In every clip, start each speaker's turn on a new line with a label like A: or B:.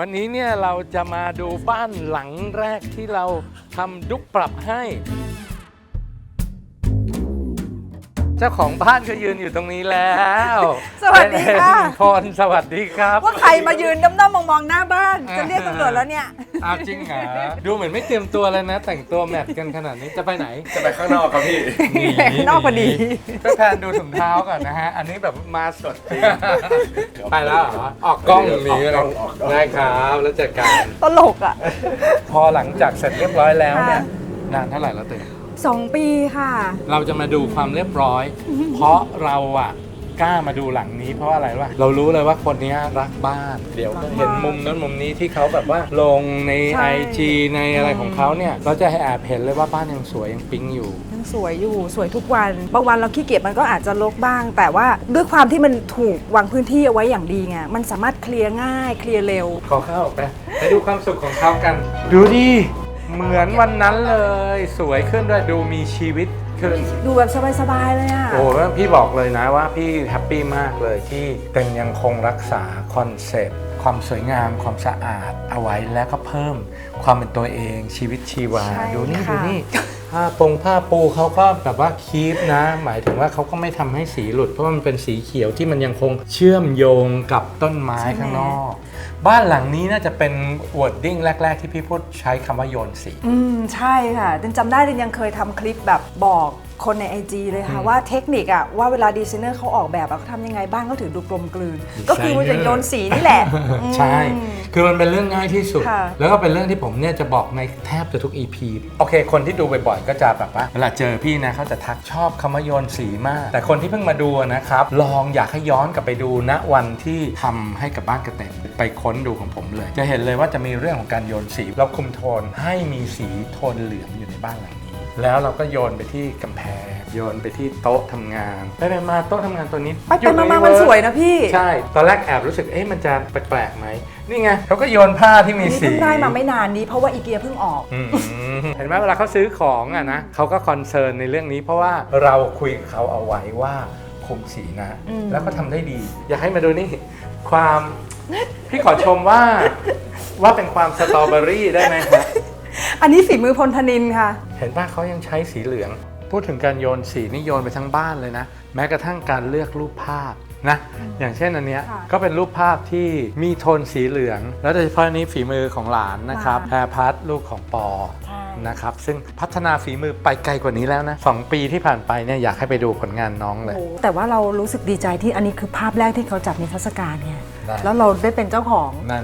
A: วันนี้เนี่ยเราจะมาดูบ้านหลังแรกที่เราทำดุกปรับให้ เจ้าของบ้านก็ยืนอยู่ตรงนี้แล้ว
B: สวัสดีค่ะ
A: เป็นพรสวัสดีครับ
B: ว่าใครมายืนด้อมๆมองๆหน้าบ้าน จะเรียกตำรวจแล้วเนี่ย
A: อ้าวจริงเหรอดูเหมือนไม่เตรียมตัวเลยนะ แต่งตัวแมทกันขนาดนี้จะไปไหน
C: จะไปข้างนอกครับพี่
A: ห
B: นอกพอดี
A: ก็แพนดูถุงเท้าก่อนนะฮะ อันนี้แบบมาสดจริงไปแล้วเหรอออกกล้องอย่างนี้
C: ออกกล้องออกกล้อง
A: ได้ครับแล้วจัดการ
B: ตลกอะ
A: พอหลังจากเสร็จเรียบร้อยแล้วเนี่ย
B: ค่ะ
A: นานเท่าไหร่แล้วเต้
B: สองปีค่ะ
A: เราจะมาดูความเรียบร้อย เพราะเราอะกล้ามาดูหลังนี้เพราะอะไรวะเรารู้เลยว่าคนเนี้ยรักบ้าน เดี๋ยวก็เห็นมุมนั้นมุมนี้ที่เขาแบบว่าลงใน
B: ใช่
A: IG ในอะไรของเขาเนี่ยเราจะให้แอบเห็นเลยว่าบ้านยังสวยยังปิ๊งอยู่
B: ยังสวยอยู่สวยทุกวันบางวันเราขี้เกียจมันก็อาจจะรกบ้าง แต่ว่าด้วยความที่มันถูกวางพื้นที่เอาไว้อย่างดีไงมันสามารถเคลียร์ง่ายเคลียร์เร็ว
A: ขอเข้าไปไปดูความสุขของเขากัน ดูดิ เหมือนวันนั้นเลย สวยขึ้นด้วยดูมีชีวิตขึ้น
B: ดูแบบสบายๆเลยอะ
A: โอ้โหพี่บอกเลยนะว่าพี่แฮปปี้มากเลยที่เต็งยังคงรักษาคอนเซปต์ความสวยงามความสะอาดเอาไว้แล้วก็เพิ่มความเป็นตัวเองชีวิตชีวา
B: ใช่
A: ดูนี่
B: ค่ะ
A: ดูนี่ ผ้าปงผ้าปูเขาก็แบบว่าคีปนะ หมายถึงว่าเขาก็ไม่ทำให้สีหลุด เพราะมันเป็นสีเขียวที่มันยังคงเชื่อมโยงกับต้นไม้ข้างนอก บ้านหลังนี้น่าจะเป็นอวดดิ้งแรก ๆ ที่พี่พูดใช้คำว่าโยนสี
B: อืมใช่ค่ะดินจำได้ดินยังเคยทำคลิปแบบบอก คนใน IG เลยค่ะ ว่าเทคนิคอะว่าเวลาดีไซเนอร์เขาออกแบบอะเขาทำยังไงบ้างเขาถึงดูกลมกลืน ก็คือว่าจะโยนสีนี่แหละ
A: ใช่
B: อืม
A: คือมันเป็นเรื่องง่ายที่สุด
B: ค่ะ
A: แล้วก็เป็นเรื่องที่ผมเนี่ยจะบอกในแทบจะทุก EP โอเค คนที่ดูบ่อยๆ ก็จะแบบว่า เวลาเจอพี่นะเขาจะทักชอบคำว่าโยนสีมาก แต่คนที่เพิ่งมาดูนะครับ ลองอยากให้ย้อนกลับไปดูณวันที่ทำให้กับบ้านกระเต็นไปค้นดูของผมเลย จะเห็นเลยว่าจะมีเรื่องของการโยนสีเราคุมโทนให้มีสีโทนเหลืองอยู่ในบ้านหลังนี้ แล้วเราก็โยนไปที่กำแพง โยนไปที่โต๊ะทำงานไปไปมาโต๊ะทำงานตัวนี้
B: ไปไปมาๆมันสวยนะพี่
A: ใช่ ตอนแรกแอบรู้สึก เอ๊ะ มันจะแปลกๆไหม นี่ไงเขาก็โยนผ้าที่มี
B: นี่
A: สี
B: เพิ่งได้มาไม่นานนี้เพราะว่าอีเกียเพิ่งออก
A: อืมเห็นไหมเวลาเขาซื้อของอะนะ เขาก็คอนเซิร์นในเรื่องนี้ เพราะว่าเราคุยกับเขาเอาไว้ว่าคุมสีนะ
B: อืม
A: แล้วก็ทำได้ดี อยากให้มาดูนี่ ความ พี่ขอชมว่า ว่าเป็นความสตรอเบอรี่ได้ไหมครับ
B: อันนี้ฝีมือพลธนินค่ะ
A: เห็นป่ะเขายังใช้สีเหลือง พูดถึงการโยนสีนี่โยนไปทั้งบ้านเลยนะ แม้กระทั่งการเลือกรูปภาพนะอย่างเช่นอันเนี้ย
B: ค่ะ
A: ก็เป็นรูปภาพที่มีโทนสีเหลือง แล้วโดยเฉพาะอันนี้ฝีมือของหลานนะครับ
B: ค่ะ
A: แพรพัทลูกของปอ
B: ใช่
A: นะครับซึ่งพัฒนาฝีมือไปไกลกว่านี้แล้วนะสองปีที่ผ่านไปเนี่ยอยากให้ไปดูผลงานน้องเลย
B: โอ้แต่ว่าเรารู้สึกดีใจที่อันนี้คือภาพแรกที่เขาจัดนิทรรศการเนี่ย
A: ได้
B: แล้วเราได้เป็นเจ้าของ
A: นั่น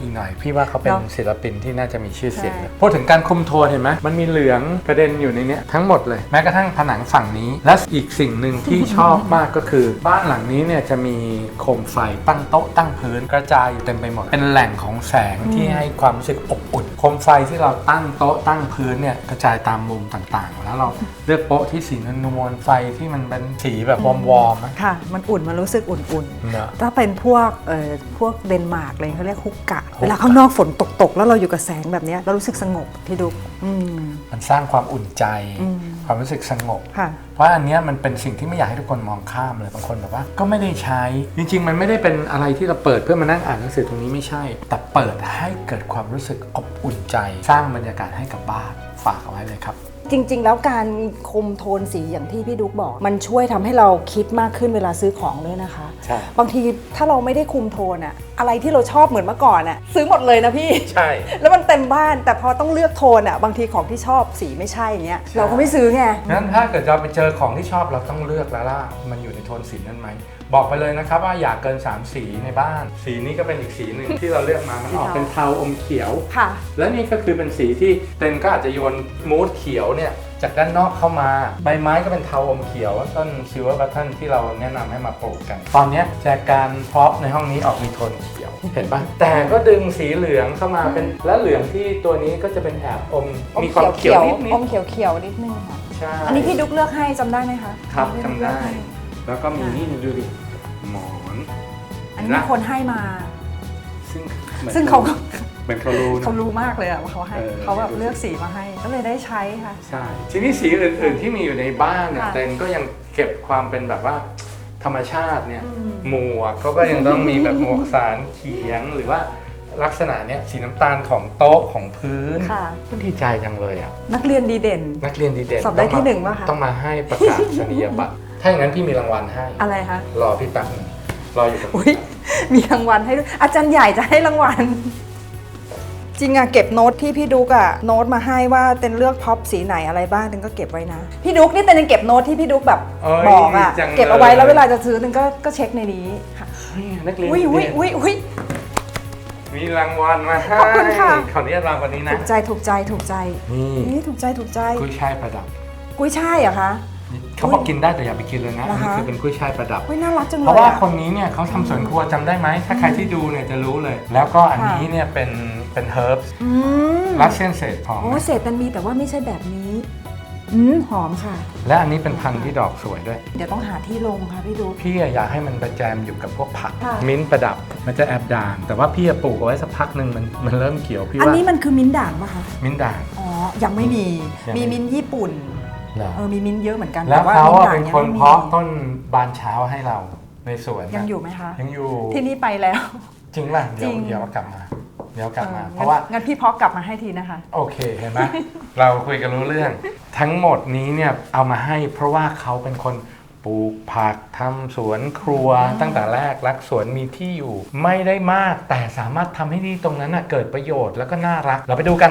A: อีกหน่อย พี่ว่าเขาเป็น
B: เนอะ
A: ศิลปินที่น่าจะมีชื่อเสียง
B: ใช่
A: นะพูดถึงการคุมโทนเห็นไหมมันมีเหลืองกระเด็นอยู่ในเนี้ยทั้งหมดเลยแม้กระทั่งผนังฝั่งนี้ และอีกสิ่งหนึ่งที่ ชอบมากก็คือ บ้านหลังนี้เนี่ยจะมีโคมไฟตั้งโต๊ะตั้งพื้นกระจายอยู่เต็มไปหมด เป็นแหล่งของแสงที่ให้ความรู้สึกอบอุ่นโคมไฟที่เราตั้งโต๊ะตั้งพื้นเนี่ยกระจายตามมุมต่างๆ แล้วเราเลือกโป๊ะที่สีนวลๆไฟที่มันเป็นสีแบบวอร์มๆนะ
B: ค่ะ มันอุ่นมันรู้สึกอุ่น
A: เนอะ
B: ๆ ถ้าเป็นพวกเอ่อพวกเดนมาร์กเลยเขาเรียกฮุกกะ
A: ฮุกกะ
B: เวลาข้างนอกฝนตกๆแล้วเราอยู่กับแสงแบบเนี้ยเรารู้สึกสงบที่ดูอืม
A: มันสร้างความอุ่นใจ
B: อืม
A: ความรู้สึกสงบ
B: ค่ะ
A: เพราะอันเนี้ยมันเป็นสิ่งที่ไม่อยากให้ทุกคนมองข้ามเลยบางคนแบบว่า ก็ไม่ได้ใช้ จริง ๆ มันไม่ได้เป็นอะไรที่เราเปิดเพื่อมานั่งอ่านหนังสือตรงนี้ไม่ใช่ แต่เปิดให้เกิดความรู้สึกอบอุ่นใจ สร้างบรรยากาศให้กับบ้านฝากเอาไว้เลยครับ
B: จริง ๆ แล้วการคุมโทนสีอย่างที่พี่ดุ๊กบอก มันช่วยทำให้เราคิดมากขึ้นเวลาซื้อของด้วยนะคะ
A: ใช่
B: บางทีถ้าเราไม่ได้คุมโทนอะอะไรที่เราชอบเหมือนเมื่อก่อนอะซื้อหมดเลยนะพี่
A: ใช่
B: แล้วมันเต็มบ้านแต่พอต้องเลือกโทนอะบางทีของที่ชอบสีไม่ใช่อย่างเงี้ยเราก็ไม่ซื้อไง
A: งั้นถ้าเกิดเราไปเจอของที่ชอบเราต้องเลือกแล้วล่ะ มันอยู่ในโทนสีนั้นไหม บอกไปเลยนะครับว่าอย่าเกิน 3 สีในบ้าน สีนี้ก็เป็นอีกสีหนึ่ง ที่เราเลือกมา มันออกเป็นเทาอมเขียว
B: ค่ะ
A: และนี่ก็คือเป็นสีที่เต็นก็อาจจะโยนมูดเขียวเนี่ยจากด้านนอกเข้ามา ใบไม้ก็เป็นเทาอมเขียวต้นซิลเวอร์บัตเทิลที่เราแนะนำให้มาปลูกกัน ตอนเนี้ยแจกันพร็อพในห้องนี้ออกมีโทนเขียว เห็นปะแต่ก็ดึงสีเหลืองเข้ามาเป็นและเหลืองที่ตัวนี้ก็จะเป็นแอบอมมีความเขียวนิดนิด
B: อมเขียวเขียวๆนิดนึงค่ะ
A: ใช่
B: อันนี้พี่ดุ๊กเลือกให้จำได้ไหมคะ
A: ครับ
B: พี่
A: จำ
B: เลือก
A: ได้
B: ให้
A: แล้วก็มีนี่ดูดิ หมอน
B: อันนี้มีคนให้มา
A: ซึ่งหมือน
B: ซึ่งเขาก็
A: เหมือนเขารู้นะ
B: เขารู้มากเลยอะว่าเขาให้
A: เออ
B: เขาแบบเลือกสีมาให้ก็เลยได้ใช้ค่ะ
A: ใช่ทีนี้สีอื่น ๆ ที่มีอยู่ในบ้านเนี่ย
B: ค่ะ
A: เต็นก็ยังเก็บความเป็นแบบว่าธรรมชาติเนี่ย
B: อืม
A: หมวกเขาก็ยังต้องมีแบบหมวกสารเขียงหรือว่าลักษณะเนี้ยสีน้ำตาลของโต๊ะของพื้น
B: ค่ะ
A: ก็ดีใจจังเลยอะ
B: นักเรียนดีเด่น
A: นักเรียนดีเด่น
B: สอบได้
A: ต้มา
B: ที่หนึ่งปะคะ
A: ต้องมาให้ประกาศนียบัตร ถ้าอย่างนั้นพี่มีรางวัลให้
B: อะไรคะ
A: รอพี่แป๊บหนึงรออยู่ตรง
B: อุ้ย
A: นี้
B: มีรางวัลให้ด้วยอาจารย์ใหญ่จะให้รางวัล จริงอะเก็บโน้ตที่พี่ดุกอะโน้ตมาให้ว่าเต็นเลือกพ็อปสีไหนอะไรบ้างเต็นก็เก็บไว้นะ พี่ดุกนี่เต็นยังเก็บโน้ตที่พี่ดุกแบบ
A: เอ้ย
B: บอกอะ
A: จังเลย
B: เก็บเอาไว้แล้วเวลาจะซื้อเต็นก็ก็เช็คในนี้ค่ะ
A: นี่นักเรียน
B: อุ้ย
A: ดี
B: อุ้ย
A: เด่น
B: อุ้ยอุ้ย
A: มีรางวัลมาให้
B: ขอบคุณค่ะ
A: ขออนุญาตรางวัลนี้นะ
B: ถูกใจถูกใจถูกใจ
A: นี่
B: นี่ถูกใจถูกใจ
A: กุ้ยช่ายประดับ
B: กุ้ยช่ายเหรอะคะ
A: เขาบอกกินได้แต่อย่าไปกินเลยนะ
B: เหร
A: อั
B: อน
A: นี้
B: คะ
A: คือเป็นกุ้ยช่ายประดับ
B: เฮ้ยน่ารักจังเลย
A: เพราะว่า
B: อะ
A: คนนี้เนี่ยเขาทำสวนครัวจำได้ไหม ถ้าใครที่ดูเนี่ยจะรู้เลย แล้วก็อันนี้เนี่ยเป็นเป็นเฮิร์บ
B: อืม
A: รัสเซียนเศษหอม
B: โอ้เศษมันมีแต่ว่าไม่ใช่แบบนี้ อืมหอมค่ะ
A: และอันนี้เป็นพันธุ์ที่ดอกสวยด้วย
B: เดี๋ยวต้องหาที่ลงค่ะพี่ดุก
A: พี่อะอยากให้มันประแจมอยู่กับพวกผัก
B: ค่ะ
A: มิ้นท์ประดับมันจะแอบด่าง แต่ว่าพี่อะปลูกเอาไว้สักพักหนึ่งมันมันเริ่มเขียวพี่
B: อัน
A: ว่า
B: นี้มันคือมิ้นท์ด่างปะคะ
A: มิ้นท์ด่าง
B: อ๋อ ยังไม่มี
A: ยังไม่
B: มีมิ้นท์ญี่ปุ่น
A: เหรอ
B: เออมีมิ้นท์เยอะเหมือนกัน
A: แล้ว
B: ต่
A: เขา
B: มิ้
A: อะ
B: ด่
A: เป็น
B: ง
A: คน
B: ไม่มี
A: เพาะต้นบานเช้าให้เราในสวน
B: ยัง
A: นะ
B: อยู่ไหมคะ
A: ยังอยู่
B: ที่นี่ไปแล้ว
A: จริงป่ะเดี๋ยว
B: จริง
A: เดี๋ยวกลับมา เดี๋ยวกลับมา
B: ออ
A: เพราะว่า
B: งั้นงั้นพี่เพาะกลับมาให้ทีนะคะ
A: โอเคเห็นไหมเราคุยกันรู้เรื่อง ทั้งหมดนี้เนี่ยเอามาให้เพราะว่าเขาเป็นคนปลูกผักทำสวนครัวตั้งแต่แรกรักสวนมีที่อยู่ ไม่ได้มากแต่สามารถทำให้ที่ตรงนั้นนะเกิดประโยชน์แล้วก็น่ารัก เราไปดูกัน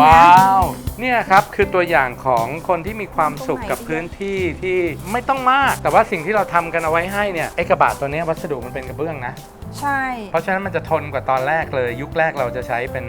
A: ว้าว เนี่ยครับคือตัวอย่างของคนที่มีความสุขกับพื้นที่ที่ไม่ต้องมาก แต่ว่าสิ่งที่เราทำกันเอาไว้ให้เนี่ยไอ้กระบะตัวเนี้ยวัสดุมันเป็นกระเบื้องนะ
B: ใช่
A: เพราะฉะนั้นมันจะทนกว่าตอนแรกเลย ยุคแรกเราจะใช้เป็น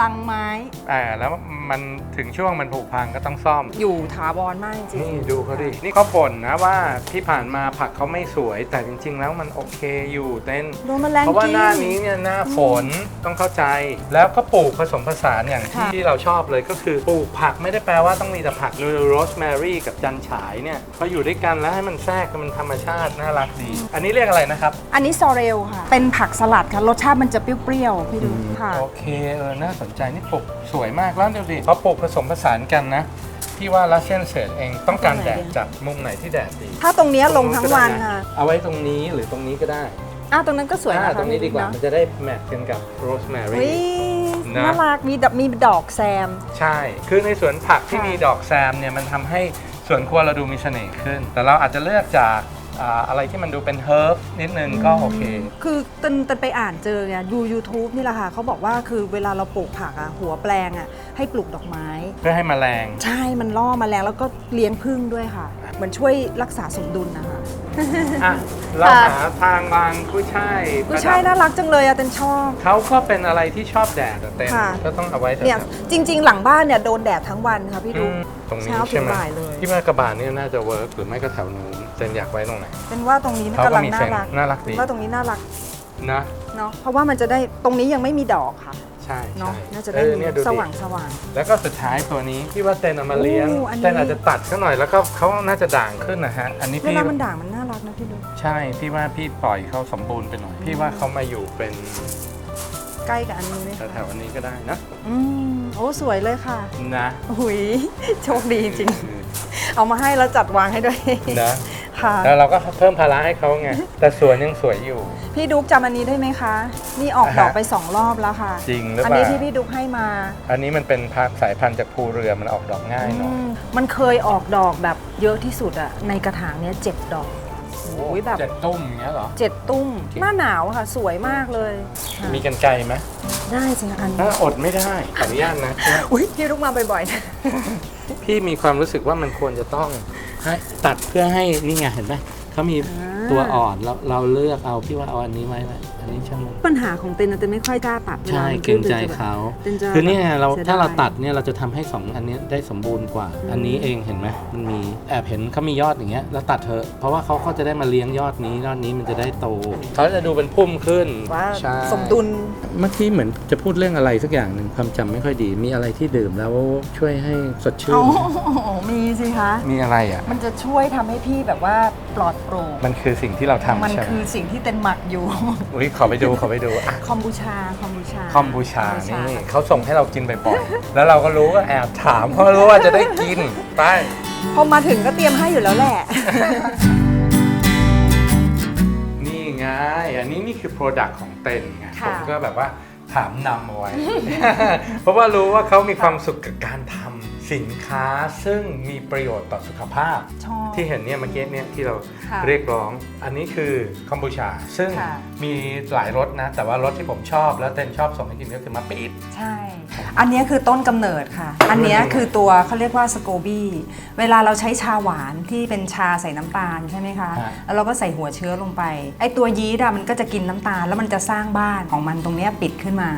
B: ลังไม้
A: อ่าแล้วมันถึงช่วงมันผุพังก็ต้องซ่อม
B: อยู่ถาวรมากจริง
A: นี่ดูเขาดินี่เขาบ่นนะว่าที่ผ่านมาผักเขาไม่สวย แต่จริง ๆ แล้วมันโอเคอยู่เต้น
B: โดนแมลง
A: เพราะว่า
B: กิน
A: หน้านี้เนี่ยหน้าฝนต้องเข้าใจ แล้วก็ปลูกผสมผสานอย่างที่
B: ค่ะ
A: ที่เราชอบเลยก็คือปลูกผักไม่ได้แปลว่าต้องมีแต่ผักโรสแมรี่กับจันฉายเนี่ยพออยู่ด้วยกันแล้วให้มันแทรกมันธรรมชาติน่ารักดี อันนี้เรียกอะไรนะครับ
B: อันนี้ซอเรลค่ะ เป็นผักสลัดค่ะรสชาติมันจะเปรี้ยวๆพี่ดูค่ะ
A: โอเคเออน่าสนใจนี่ปลูกสวยมากแล้วดูดิพอปลูกผสมผสานกันนะพี่ว่ารัสเซียนเศษเองต้องการแดดจัดมุมไหนที่แดดดี
B: ถ้าตรงเนี้ยลงทั้งวันค่ะ
A: เอาไว้ตรงนี้หรือตรงนี้ก็ได้
B: อ้าวตรงนั้นก็สวย
A: อ่า
B: นะคะ
A: ตรงนี้ดีกว่า
B: เนอะ
A: มันจะได้แมทกันกับโรสแม
B: อุ้
A: รี่
B: ย
A: นะ
B: น่ารักมีดอกมีดอกแซม
A: ใช่ คือในสวนผักที่
B: ค่ะ
A: มีดอกแซมเนี่ยมันทำให้สวนครัวเราดูมีเสน่ห์ขึ้น แต่เราอาจจะเลือกจาก อ่าอะไรที่มันดูเป็นเฮิร์บนิดนึงก็โอเค
B: คือตันตันไปอ่านเจอไงดู YouTube นี่แหละค่ะเขาบอกว่าคือเวลาเราปลูกผักอะหัวแปลงอะให้ปลูกดอกไม้
A: เพื่อให้แมลง
B: ใช่มันล่อแมาแรงแล้วก็เลี้ยงพึ่งด้วยค่ะเหมือนช่วยรักษาสมดุลนะคะ
A: อะเรา
B: ค่ะ
A: หาทางวางกุ้ยช่าย
B: กุยช่ายน่ารักจังเลยอะเตันชอบ
A: เขาก็เป็นอะไรที่ชอบแดดอะเต้น
B: ค่ะ
A: ก็ต้องเอาไว้แถ
B: เนี่ยวจริง ๆ หลังบ้านเนี่ยโดนแดดทั้งวันค่ะพี่
A: ๆ
B: ดู
A: อืมตรงนี้
B: เช้าถึง
A: ใช่ไหม
B: บ่ายเลย
A: ที่ว่ากระบาดนี่น่าจะเวิร์กหรือไม่ก็แถวนู้นเจนอยากไว้ตรงไหน
B: เป็นว่าตรงนี้
A: เขาก็
B: กำลัง
A: มี
B: น่า
A: เซน
B: รัก
A: น่ารักดี
B: ว่าตรงนี้น่ารัก
A: นะ
B: เนาะเพราะว่ามันจะได้ตรงนี้ยังไม่มีดอกค่ะ
A: ใช่
B: เนาะ
A: ใช่
B: น่าจะ
A: เอ
B: ได้
A: อเนี่ยดู
B: ส
A: ดิ
B: ว่างสว่าง
A: แล้วก็สุดท้ายตัวนี้ที่ว่าเซนเอามาเลี้ยง
B: โอ้อันนี้
A: เซนอาจจะตัดเขาหน่อยแล้วก็เขาน่าจะด่างขึ้นนะฮะอันนี้
B: เว
A: พี่
B: ลามันด่างมันน่ารักนะพี่ดู
A: ใช่พี่ว่าพี่ปล่อยเขาสมบูรณ์ไปหน่อยพี่ว่าเขามาอยู่เป็น
B: ใกล้กับอันนี้ไหมคะ
A: แถวๆอันนี้ก็ได้นะ
B: อืมโอ้สวยเลยค่ะ
A: นะ
B: หุยโชคดีจริง เอามาให้แล้วจัดวางให้ด้วย
A: นะ
B: ค่ะ
A: แล้วเราก็เพิ่มภาระให้เขาไง แต่สวนยังสวยอยู่
B: พี่ดุ๊กจำอันนี้ได้ไหมคะ นี่ออกดอกไปสองรอบแล้วค่ะ
A: จริงหรือ
B: อัน
A: เป
B: นี้
A: ล่า
B: ที่พี่ดุ๊กให้มา
A: อันนี้มันเป็นพักสายพันธุ์จากภูเรือมันออกดอกง่ายหน่อย
B: อืมมันเคยออกดอกแบบเยอะที่สุดอะในกระถางเนี้ยเจ็ดดอกโอ้ยแบบ
A: เจ็ดตุ้มอย่างเงี้ยเหรอ
B: เจ็ดตุ้ม
A: จริง
B: หน้าหนาวอะค่ะ สวยมากเลยค่ะ
A: มีกันไกลไหม
B: ได้สิคะอัน
A: ถ้าอดไม่ได้ขออนุญาตนะ
B: อุ้ยพี่ลุกมาบ่อยๆนะ
A: พี่มีความรู้สึกว่ามันควรจะต้อง ให้ตัดเพื่อให้นี่ไงเห็นไหมเขามี
B: อ่า
A: ตัวอ่อนเราเราเลือกเอาพี่ว่าเอาอันนี้ไว้แหละ อันนี้ช่างมัน
B: ปัญหาของเต็นนะเต็นไม่ค่อยกล้าตัด
A: ใช่
B: วลามัน
A: เกรงใจ
B: ขึ้น
A: เขา
B: เต็นจะ
A: คือเนี่ยเรา
B: สียดย
A: ถ้าเราตัดเนี่ยเราจะทำให้สองอันเนี้ยได้สมบูรณ์กว่า
B: อืม
A: อันนี้เองเห็นไหมมันมีแอบเห็นเขามียอดอย่างเงี้ยแล้วตัดเถอะเพราะว่าเขาก็จะได้มาเลี้ยงยอดนี้ยอดนี้มันจะได้โตเขาจะดูเป็นพุ่มขึ้น
B: ว่า
A: ใช่
B: สมดุล
A: เมื่อกี้เหมือนจะพูดเรื่องอะไรสักอย่างหนึ่งความจำไม่ค่อยดีมีอะไรที่ดื่มแล้วช่วยให้สดชื่
B: เอา
A: น
B: มีสิคะ
A: มีอะไรอะ
B: มันจะช่วยทำให้พี่แบบว่าปลอดโปร่ง
A: มันคือสิ่งที่เราทำ
B: มัน
A: ใช่ไหม
B: คือสิ่งที่เต็นหมักอยู่
A: อุ้ยขอไปดูขอไปดูอะ
B: คอมบูชาคอมบูชา
A: คอมบูชา
B: คอมบู
A: นี่เขาส่งให้เรากินบ่อยๆแล้วเราก็รู้ก็แอบถามเพราะรู้ว่าจะได้กินไป
B: พอมาถึงก็เตรียมให้อยู่แล้วแหละ
A: นี่ไงอันนี้นี่คือ Product ของเต็นไง
B: ค่ะ
A: ผมก็แบบว่าถามนำเอาไว้ เพราะว่ารู้ว่าเขามีความสุขกับการทำ สินค้าซึ่งมีประโยชน์ต่อสุขภาพ
B: ชอบ
A: ที่เห็นเนี่ยเมื่อกี้เนี่ยที่เรา
B: ค่ะ
A: เรียกร้อง อันนี้คือคอมบูชา ซึ่ง
B: ค่ะ
A: มีหลายรสนะ แต่ว่ารสที่ผมชอบแล้วเต้นชอบส่งให้กินก็คือมะปี๊ด
B: ใช่ อันเนี้ยคือต้นกำเนิดค่ะ อันเนี้ยคือตัวเขาเรียกว่าสโกบี้ เวลาเราใช้ชาหวานที่เป็นชาใส่น้ำตาลใช่ไหมคะ
A: ฮะ
B: แล้วเราก็ใส่หัวเชื้อลงไป ไอตัวยีสต์อะมันก็จะกินน้ำตาล แล้วมันจะสร้างบ้านของมันตรงเนี้ยปิดขึ้นมา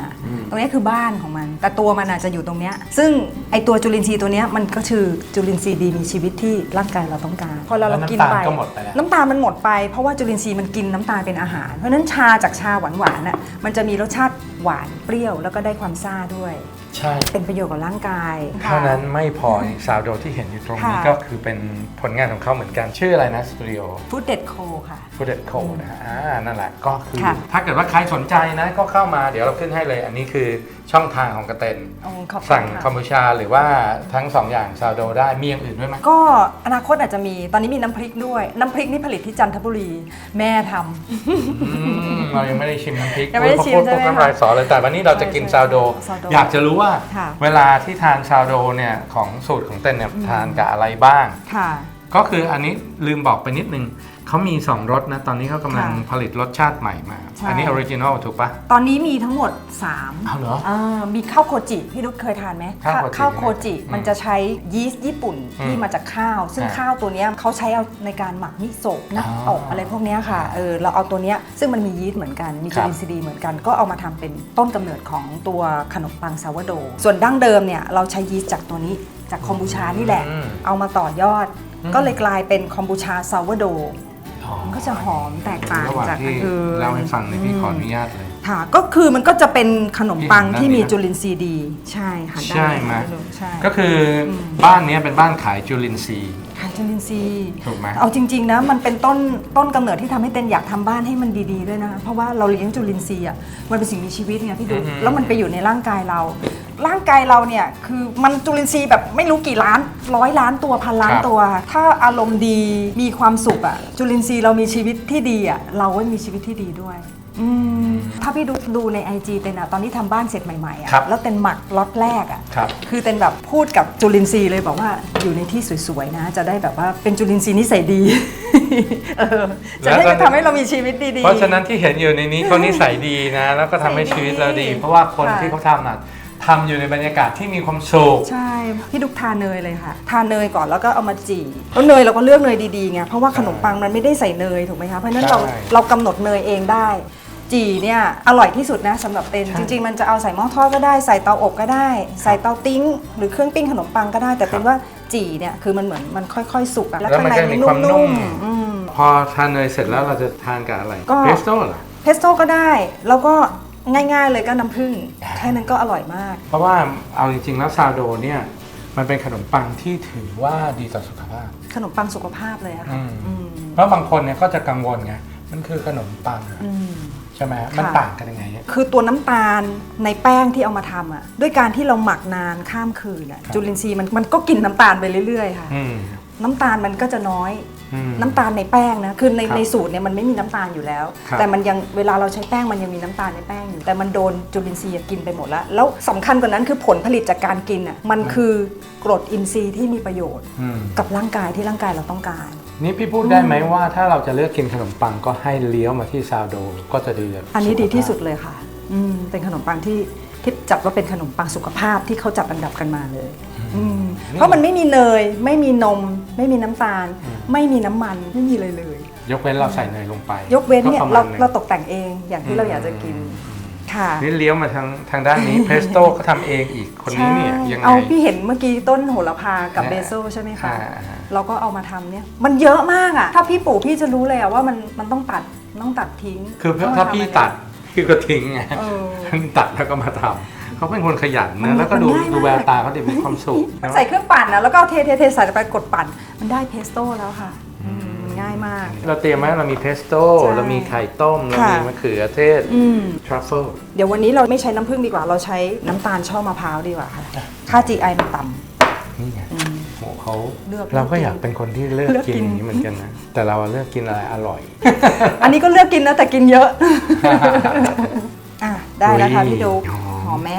B: ตรงเนี้ยคือบ้านของมัน แต่ตัวมันอาจจะอยู่ตรงเนี้ย ซึ่งไอตัวจุลินทรีย์ตัวเนี้ยมันก็คือจุลินทรีย์ดีมีชีวิตที่ร่างกายเราต้องการ พอเรา
A: แล้ว
B: เรากิน
A: น้ำตาล
B: ไป
A: ก็หมดไปแล้ว
B: น้ำตาลมันหมดไปเพราะว่าจุลินทรีย์มันกินน้ำตาลเป็นอาหาร เพราะฉะนั้นชาจากชาหวานหวานๆน่ะมันจะมีรสชาติหวานเปรี้ยวแล้วก็ได้ความซ่าด้วย
A: ใช่
B: เป็นประโยชน์กับร่างกาย
A: เท่านั้นไม่พอซาวโดที่เห็นอยู่ตรงนี้
B: ค่ะ
A: ก็คือเป็นผลงานของเขาเหมือนกัน ชื่ออะไรนะสตูดิโอ
B: ฟูดเด็ดโคค่ะ
A: ฟูเดตโคนะฮะอ่านั่นแหละก็คือ
B: ค่ะ
A: ถ้าเกิดว่าใครสนใจนะก็เข้ามาเดี๋ยวเราขึ้นให้เลย อันนี้คือช่องทางของกระเตน
B: โอ้ขอบคุณ
A: สั่ง
B: ค่ะ
A: คอมบูชาหรือว่าทั้งสองอย่างซาวโดได้มีอย่างอื่นด้วยไหม
B: ก็อนาคตอาจจะมีตอนนี้มีน้ำพริกด้วย น้ำพริกนี่ผลิตที่จันทบุรี แม่ทำ
A: อืมเรายังไม่ได้ชิมน้ำพริก
B: ยังไม่ได้ชิม
A: พู
B: ใช่ไหม
A: ปุ๊บน้ำลายสอเลยแต่วันนี้เราจะกิน
B: ใช่
A: ซาวโด
B: ซาวโด
A: อยากจะรู้ว่า
B: ค่ะ
A: เวลาที่ทานซาวโดเนี่ยของสูตรของเต้นเนี่ยทานกับอะไรบ้าง
B: ค่ะ
A: ก็คืออันนี้ลืมบอกไปนิดนึง เขามี 2รสนะ ตอนนี้เขากำลัง
B: ค่ะ
A: ผลิตรสชาติใหม่มา
B: ใช่
A: อันนี้ออริจินอลถูกปะ
B: ตอนนี้มีทั้งหมด3
A: เอาเหรอา
B: มีข้าวโคจิ พี่นุชเคยทานไหม
A: ข้าวโคจิ
B: ข้าวโคจิ
A: อืม
B: มันจะใช้ยีสต์ญี่ปุ่นที่
A: อืม
B: มาจากข้าว ซึ่ง
A: อ่า
B: ข้าวตัวเนี้ยเขาใช้เอาในการหมักมิโซะนัก
A: อ๋
B: ต
A: อ
B: กอะไรพวกเนี้ยค่ะเออเราเอาตัวเนี้ยซึ่งมันมียีสต์เหมือนกันมี
A: ครั
B: จุ
A: บ
B: ลินทรีย์เหมือนกันก็เอามาทำเป็นต้นกำเนิดของตัวขนมปังซาวโดส่วนดั้งเดิมเนี่ยเราใช้ยีสต์จากตัวนี้จากคอมบูชานี่แหละ
A: อืม
B: เอามาต่อยอด
A: อืม
B: ก็เลยกลายเป็นคอมบูชาซาวโด
A: อ๋ อ
B: มันก็จะหอมแตกต่าง
A: ระหว่าง
B: จาก
A: ที่
B: อันอื่น
A: เล่าให้ฟังในยพี่ขออนุญาตเลย
B: ค่ะ ก็คือมันก็จะเป็นขนมปัง
A: ที่
B: ที่
A: เห็นด้านนี้
B: มี
A: นะ
B: จุลินทรีย์ดี ใช่ค่ะ
A: ใช่ไหม
B: ใช่
A: ก็คืออ
B: ม
A: บ้านเนี้ยเป็นบ้านขายจุลินทรีย์
B: ขายจุลินทรีย์
A: ถูกไหม
B: เอาจริง ๆ นะ มันเป็นต้นต้นกำเนิดที่ทำให้เต้นอยากทำบ้านให้มันดีๆด้วยนะ เพราะว่าเราเลี้ยงจุลินทรีย์อะมันเป็นสิ่งมีชีวิตไงพี่ดู
A: อือฮึ
B: แล้วมันไปอยู่ในร่างกายเรา ร่างกายเราเนี่ยคือมันจุลินทรีย์แบบไม่รู้กี่ล้านร้อยล้านตัวพันล้านตัว ถ้าอารมณ์ดีมีความสุขอะจุลินทรีย์เรามีชีวิตที่ดีอะเราก็มีชีวิตที่ดีด้วยอืมถ้าพี่ดูดูใน IG เต้นอะตอนที่ทำบ้านเสร็จใหม่ๆอะ
A: ครับ
B: แล้วเต้นหมักล็อตแรกอะ
A: ครับ
B: คือเต้นแบบพูดกับจุลินทรีย์เลยบอกว่าอยู่ในที่สวยๆนะ จะได้แบบว่าเป็นจุลินทรีย์นิสัยดี เออจะได้
A: แล้วก็
B: ทำให้เรามีชีวิตดีๆ
A: เพราะฉะนั้นที่เห็นอยู่ในนี้เขานิสัยดีนะ แล้วก็ทำให้ชีวิตเราดี เพราะว่าคน
B: ค่ะ
A: ที่เขาทำอะ ทำอยู่ในบรรยากาศที่มีความสุข
B: ใช่พี่ดุกทานเนยเลยค่ะ ทานเนยก่อนแล้วก็เอามาจี่แล้วเนยเราก็เลือกเนยดีๆไงเพราะว่าขนมปังมันไม่ได้ใส่เนยถูกไหมคะเพราะฉะนั้นเรา
A: ใช่
B: เรากำหนดเนยเองได้ จี่เนี่ยอร่อยที่สุดนะสำหรับเต็น
A: ใช่
B: จริง ๆ มันจะเอาใส่หม้อทอดก็ได้ใส่เตาอบก็ได้ ใส่เตาติ้ง หรือเครื่องปิ้งขนมปังก็ได้ แต่เป็นว่าจี่เนี่ยคือมันเหมือนมันค่อยๆ สุกอะ
A: แล้วมันจะมีความนุ่ม
B: ๆอืม
A: พอทานเนยเสร็จแล้วเราจะทานกับอะไร
B: ก็
A: เพสโต้เหรอ
B: เพสโต้ก็ได้ แล้วก็ ง่ายๆเลยก็น้ำผึ้งแค่นั้นก็อร่อยมาก
A: เพราะว่าเอาจริงๆแล้วซาวโดเนี่ยมันเป็นขนมปังที่ถือว่าดีต่อสุขภาพ
B: ขนมปังสุขภาพเลยอะค่ะ
A: อืม
B: อืม
A: เพราะบางคนเนี่ยก็จะกังวลไงมันคือขนมปังอะ
B: อืม
A: ใช่ไหมมัน
B: ค่ะ
A: ต่างกันยังไงเนี่ย
B: คือตัวน้ำตาลในแป้งที่เอามาทำอะ ด้วยการที่เราหมักนานข้ามคืนอะ
A: ครับ
B: จุลินทรีย์มันมันก็กินน้ำตาลไปเรื่อยๆค่ะ
A: อืม
B: น้ำตาลมันก็จะน้อย
A: อืม
B: น้ำตาลในแป้งนะคือใน
A: ครับ
B: ในสูตรเนี่ยมันไม่มีน้ำตาลอยู่แล้ว
A: ครับ
B: แต่มันยังเวลาเราใช้แป้งมันยังมีน้ำตาลในแป้งอยู่แต่มันโดนจุลินทรีย์กินไปหมดแล้ว แล้วสำคัญกว่านั้นคือผลผลิตจากการกินอะมันคือกรดอินทรีย์ที่มีประโยชน์
A: อืม
B: กับร่างกายที่ร่างกายเราต้องการ
A: นี่พี่พูดได้ไหมว่าถ้าเราจะเลือกกินขนมปังก็ให้เลี้ยวมาที่ซาวโดก็จะดีกับ
B: อันนี้ดีที่สุด
A: ขภาพ
B: เลยค่ะอืมเป็นขนมปังที่ที่จัดว่าเป็นขนมปังสุขภาพที่เขาจัดอันดับกันมาเลย อืมเพราะมันไม่มีเนยไม่มีนม ไม่มีน้ำตาลไม่มีน้ำมันไม่มีเลยเลย
A: ยกเว้นเราใส่เนยลงไป
B: ยกเว้นเนี่ย
A: ประม
B: เรา
A: ณหง
B: เราตกแต่งเองอย่างที่เราอยากจะกินค่ะ
A: นี่เลี้ยวมาทางทางด้านนี้ เพสโต้ก็ทำเองอีกคนนี้เนี่ย
B: ใช่
A: ยังไง
B: เอาพี่เห็นเมื่อกี้ต้นโหระพากับ
A: อ่า
B: เบซิลใช่ไหมคะ
A: อ่าอ่า
B: เราก็เอามาทำเนี่ย มันเยอะมากอะถ้าพี่ปลูกพี่จะรู้เลยอะว่ามันมันต้องตัดต้องตัดทิ้ง
A: คือ
B: ต้อง
A: ถ้า
B: ทำ
A: พี่
B: อะไร
A: ตัดพี่ก็ทิ้งไง
B: เออ
A: ตัดแล้วก็มาทำ เขาเป็นคนขยัน
B: มัน
A: นะแล้วก็ดู
B: มันง่ายมาก
A: ดูแววตาเขาดิมีความสุข
B: มันใส่เครื่องปั่นนะแล้วก็เอาเทเทเทใส่ไปกดปั่น มันได้เพสโต้แล้วค่ะอืมมันง่ายมาก
A: เราเตรียมไว้เรามีเพสโต้
B: ใช่
A: เรามีไข่ต้ม เรา
B: ค่ะ
A: มีมะเขือเทศ
B: อืม
A: ทรัฟเฟิล
B: เดี๋ยววันนี้เราไม่ใช้น้ำผึ้งดีกว่า เราใช้น้ำตาลช่อมะพร้าวดีกว่าค่ะ ค่า GI มันต่
A: นี่ไงำ
B: อืม
A: โหเขาเขา
B: เลือก
A: เราก็อยากเป็นคนที่เลือก
B: เลือก
A: กิน
B: กิน
A: อย่างนี้เหมือนกันนะ แต่เราเลือกกินอะไรอร่อย
B: อันนี้ก็เลือกกินนะแต่กินเยอะ อะได้แล้วค่ะ
A: อุ๊ย
B: พี่ดุก
A: หอม
B: หอ มไหม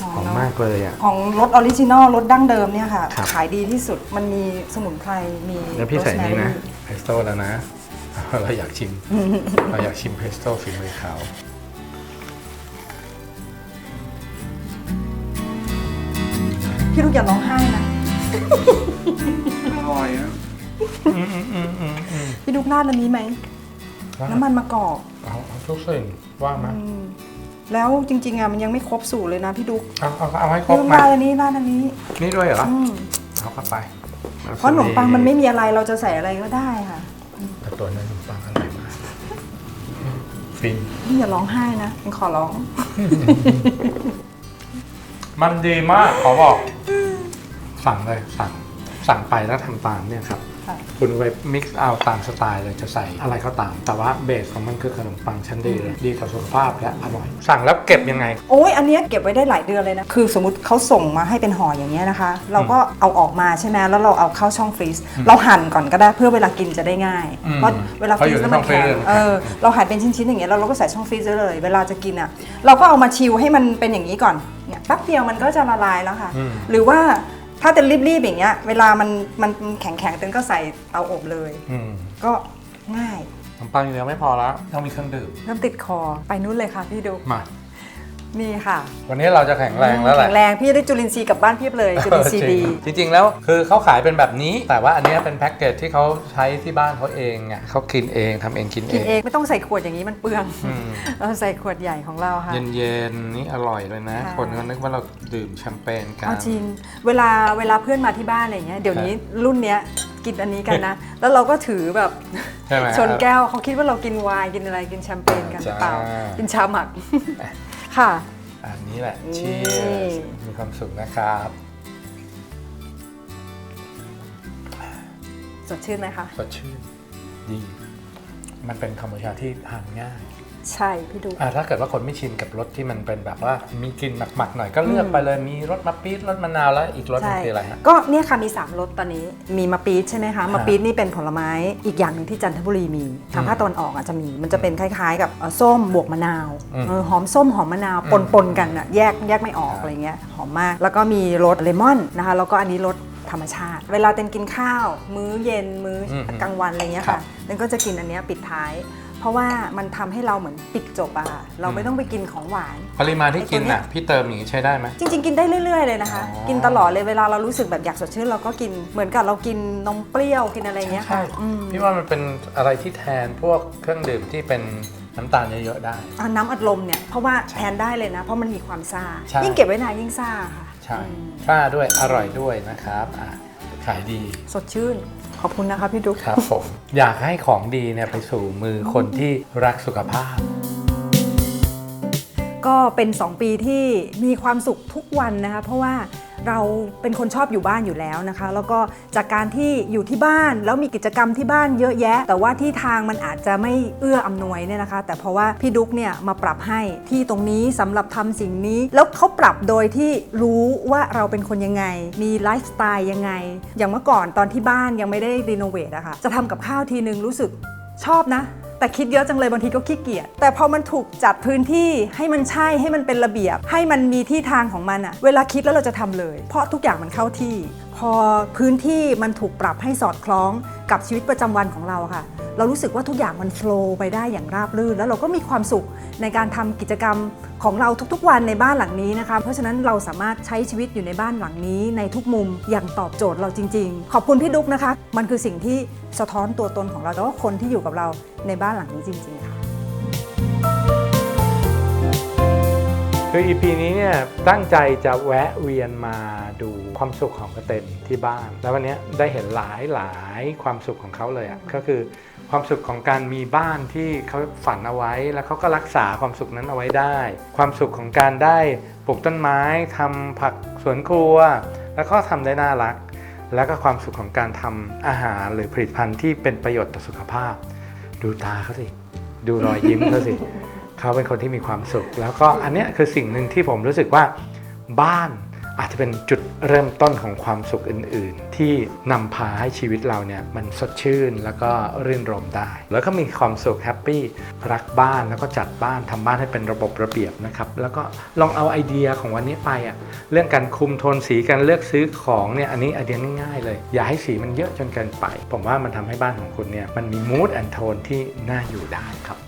B: หอม
A: หอม
B: เนอะ
A: มากเลยอะ
B: ของรสออริจินอลรสดั้งเดิมเนี่ยค่ะ
A: ครับ
B: ขายดีที่สุดมันมีสมุนไพรมี
A: แล้วพี่ใส่นี้นะ
B: โรสแมรี่
A: เพสโต้แล้วนะ เราอยากชิม เราอยากชิมเพสโต้ฝีมือเขา
B: พี่ลูกอย่าร้องไห้นะ
A: อร่อยอะอืมอืมอืมอืมอืม
B: พี่ลูกราดอันนี้ไหมน้ำมันมะกอก
A: เอาเอาทุกสิ่งว่ามา
B: อืม แล้วจริงๆอะมันยังไม่ครบสูตรเลยนะพี่ดุก
A: เอาเอาเอาให้คร
B: พี่
A: บ
B: ลูก
A: มา
B: ราดอันนี้ราดอันนี้
A: นี่ด้วยเหรอ
B: อืม
A: เอาเข้าไป
B: เพราะขนมปังมันไม่มีอะไรเราจะใส่อะไรก็ได้ค่ะ
A: แต่ตัวนั้นขนมปังอร่อยมากฟิน
B: พี่อย่าร้องไห้นะเป็นขอร้อง
A: มันดีมากขอบอก สั่งเลยสั่งสั่งไปแล้วทำตามเนี่ยครับ
B: ค่ะ
A: คุณไปมิกซ์เอาตามสไตล์เลยจะใส่อะไรก็ตาม แต่ว่าเบสของมันคือขนมปังชั้นดีเลยดีต่อสุขภาพและอร่อย สั่งแล้วเก็บยังไง
B: โอ้ยอันเนี้ยเก็บไว้ได้หลายเดือนเลยนะ คือสมมติเขาส่งมาให้เป็นห่ออย่างเงี้ยนะคะ เราก็เอาออกมาใช่ไหมแล้วเราเอาเข้าช่องฟรีซเราหั่นก่อนก็ได้เพื่อเวลากินจะได้ง่าย
A: อืม
B: เพราะเวลาฟ
A: เพราะ
B: รี
A: อยู่
B: ซ
A: ใน
B: แล้วมัน
A: ช่องฟรี
B: แข็ง
A: ซเลย
B: เออเราหั่นเป็นชิ้นๆอย่างเงี้ยแล้วเราก็ใส่ช่องฟรีซไว้เลย เวลาจะกินอะเราก็เอามาชิลให้มันเป็นอย่างนี้ก่อนเนี่ยแป๊บเดียวมันก็จะละลายแล้วค่ะ
A: อืม
B: หรือว่า ถ้าเต็นรีบๆอย่างเงี้ย เวลามันมันแข็งๆเต็นก็ใส่เตาอบเลย
A: อืม
B: ก็ง่าย
A: ขนมปังอย่างเดียวไม่พอแล้วต้องมีเครื่องดื่ม
B: เริ่มติดคอไปนู้นเลยค่ะพี่ดู
A: มา
B: นี่ค่ะ
A: วันนี้เราจะแข็งแรงแล้วแหละ
B: ข็งแรงพี่ได้จุลินทรีย์กลับบ้านเพียบเลยจุลินทรีย์ดี
A: จริงจริง ๆ แล้วคือเขาขายเป็นแบบนี้ แต่ว่าอันเนี้ยเป็นแพ็กเกจที่เขาใช้ที่บ้านเขาเองอะเขากินเองทำเองกินเอ
B: กิน
A: ง
B: เองไม่ต้องใส่ขวดอย่างนี้มันเปลือง
A: อืม
B: เราใส่ขวดใหญ่ของเราค่ะ
A: เย็นๆนี่อร่อยเลยนะ
B: ค่ะ
A: คนก็นึกว่าเราดื่มแชมเปญกัน
B: เอาจริงเวลาเวลาเพื่อนมาที่บ้านอะไรเงี้ยเดี๋ยวนี้รุ่นเนี้ยกินอันนี้กันนะ แล้วเราก็ถือแบบ
A: ใช่ไหม
B: ชนแก้วเขาคิดว่าเรากินไวน์กินอะไรกินแชมเปญกัน
A: จ้า
B: เปล่ากินชาหมัก ค่ะ
A: อันนี้แหละ
B: นี่
A: ชีสมีความสุขนะครับ
B: สดชื่นไหมคะ
A: สดชื่น ดี มันเป็นธรรมชาติที่ทานง่าย
B: ใช่พี่ดู
A: อะถ้าเกิดว่าคนไม่ชินกับรสที่มันเป็นแบบว่ามีกลิ่นหมักๆหน่อยก็เลือกไปเลยมีรสมะปี๊ดรสมะนาวแล้วอีกรสหนึงคืออะไรฮะ
B: ก็เนี่ยค่ะมี 3รสตอนนี้มีมะปี๊ดใช่ไหมคะมะปี๊ดนี่เป็นผลไม้อีกอย่างหนึ่งที่จันทบุรีมีทางภาคตะวันออกอาจจะมีมันจะเป็นคล้ายๆ กับเอ่อส้มบวกมะนาว
A: อืม
B: เออหอมส้มหอมมะนาว
A: อืม
B: ปนๆกันอะแยกแยกไม่ออกอะไรเงี้ยหอมมาก แล้วก็มีรสเลมอนนะคะแล้วก็อันนี้รสธรรมชาติ เวลาเต็นกินข้าว มื้อเย็นมื้ออ
A: ม
B: กลางวันอะไรเงี้ย
A: ครั
B: ค่ะ
A: บ
B: เต็นก็จะกินอันเนี้ยปิดท้าย เพราะว่ามันทำให้เราเหมือนปิดจบอะค่ะเราไม่ต้องไปกินของหวาน
A: ปริมาณที่กิน
B: ไอ้ตัวเนี้
A: อะ
B: ย
A: พี่เติมอย่างนี้ใช้ได้ไหม
B: จริง ๆ กินได้เรื่อย ๆ เลยนะคะ
A: อ๋อ
B: กินตลอดเลยเวลาเรารู้สึกแบบอยากสดชื่นเราก็กินเหมือนกับเรากินนมเปรี้ยวกินอะไรอย่างเงี้ยค่ะอืม
A: พี่ว่ามันเป็นอะไรที่แทนพวกเครื่องดื่มที่เป็นน้ำตาลเยอะๆได้
B: อะน้ำอัดลมเนี่ยเพราะว่าแทนได้เลยนะ เพราะมันมีความซ่า
A: ใช่
B: ยิ่งเก็บไว้นานยิ่งซ่าค่ะ
A: ใช่
B: อืม
A: ซ่าด้วยอร่อยด้วยนะครับอะขายดี
B: สดชื่น ขอบคุณนะคะพี่ดุ๊ก
A: ครับผมอยากให้ของดีเนี่ยไปสู่มือคนที่รักสุขภาพ
B: ก็เป็น 2 ปีที่มีความสุขทุกวันนะคะเพราะว่า เราเป็นคนชอบอยู่บ้านอยู่แล้วนะคะ แล้วก็จากการที่อยู่ที่บ้านแล้วมีกิจกรรมที่บ้านเยอะแยะ แต่ว่าที่ทางมันอาจจะไม่เอื้ออำนวยเนี่ยนะคะ แต่เพราะว่าพี่ดุ๊กเนี่ยมาปรับให้ที่ตรงนี้สำหรับทำสิ่งนี้ แล้วเขาปรับโดยที่รู้ว่าเราเป็นคนยังไง มีไลฟ์สไตล์ยังไง อย่างเมื่อก่อนตอนที่บ้านยังไม่ได้รีโนเวทอะคะจะทำกับข้าวทีนึงรู้สึกชอบนะ แต่คิดเยอะจังเลยบางทีก็ขี้เกียจแต่พอมันถูกจัดพื้นที่ให้มันใช่ให้มันเป็นระเบียบ ให้มันมีที่ทางของมันอะเวลาคิดแล้วเราจะทำเลย เพราะทุกอย่างมันเข้าที่ พอพื้นที่มันถูกปรับให้สอดคล้อง กับชีวิตประจำวันของเราค่ะ เรารู้สึกว่าทุกอย่างมันโฟล์ไปได้อย่างราบรื่น แล้วเราก็มีความสุขในการทำกิจกรรมของเราทุกๆ วันในบ้านหลังนี้นะคะ เพราะฉะนั้นเราสามารถใช้ชีวิตอยู่ในบ้านหลังนี้ในทุกมุมอย่างตอบโจทย์เราจริง ๆ ขอบคุณพี่ดุ๊กนะคะ มันคือสิ่งที่สะท้อนตัวตนของเราแล้วก็คนที่อยู่กับเราในบ้านหลังนี้จริง ๆ ค่ะ
A: คือ EP นี้เนี่ยตั้งใจจะแวะเวียนมาดูความสุขของกระเต็นที่บ้าน แล้ววันนี้ได้เห็นหลายหลายความสุขของเขาเลยอะ่ะก็คือความสุขของการมีบ้านที่เขาฝันเอาไว้ แล้วเขาก็รักษาความสุขนั้นเอาไว้ได้ ความสุขของการได้ปลูกต้นไม้ทำผักสวนครัว แล้วก็ทำได้น่ารัก แล้วก็ความสุขของการทำอาหารหรือผลิตภัณฑ์ที่เป็นประโยชน์ต่อสุขภาพ ดูตาเขาสิดูรอยยิ้มเขาสิ เขาเป็นคนที่มีความสุข แล้วก็อันนี้คือสิ่งหนึ่งที่ผมรู้สึกว่าบ้านอาจจะเป็นจุดเริ่มต้นของความสุขอื่น ๆ ที่นำพาให้ชีวิตเราเนี่ยมันสดชื่นแล้วก็รื่นรมได้ แล้วก็มีความสุขแฮปปี้รักบ้านแล้วก็จัดบ้านทำบ้านให้เป็นระบบระเบียบนะครับแล้วก็ลองเอาไอเดียของวันนี้ไปอะเรื่องการคุมโทนสีการเลือกซื้อของเนี่ยอันนี้ไอเดียง่ายๆเลย อย่าให้สีมันเยอะจนเกินไป ผมว่ามันทำให้บ้านของคุณเนี่ยมันมีมูดแอนโทนที่น่าอยู่ได้ครับ